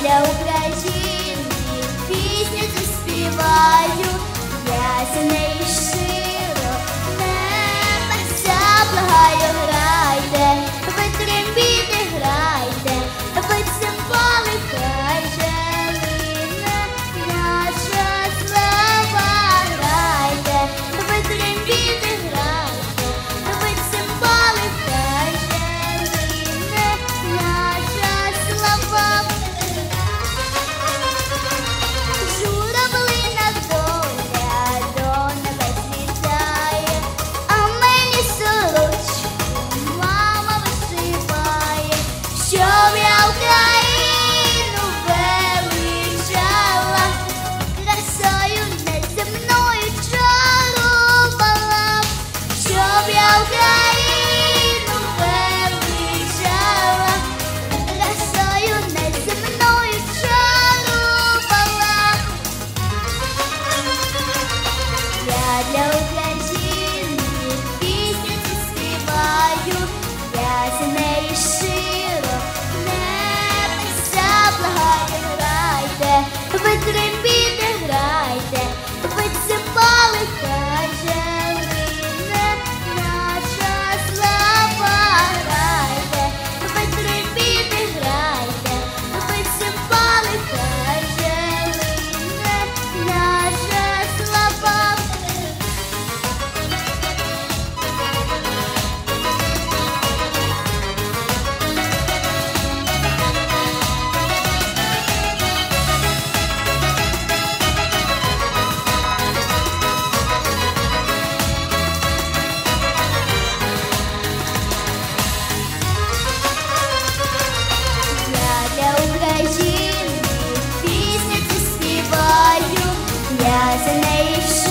для України пісню заспіваю, я синей. fascination.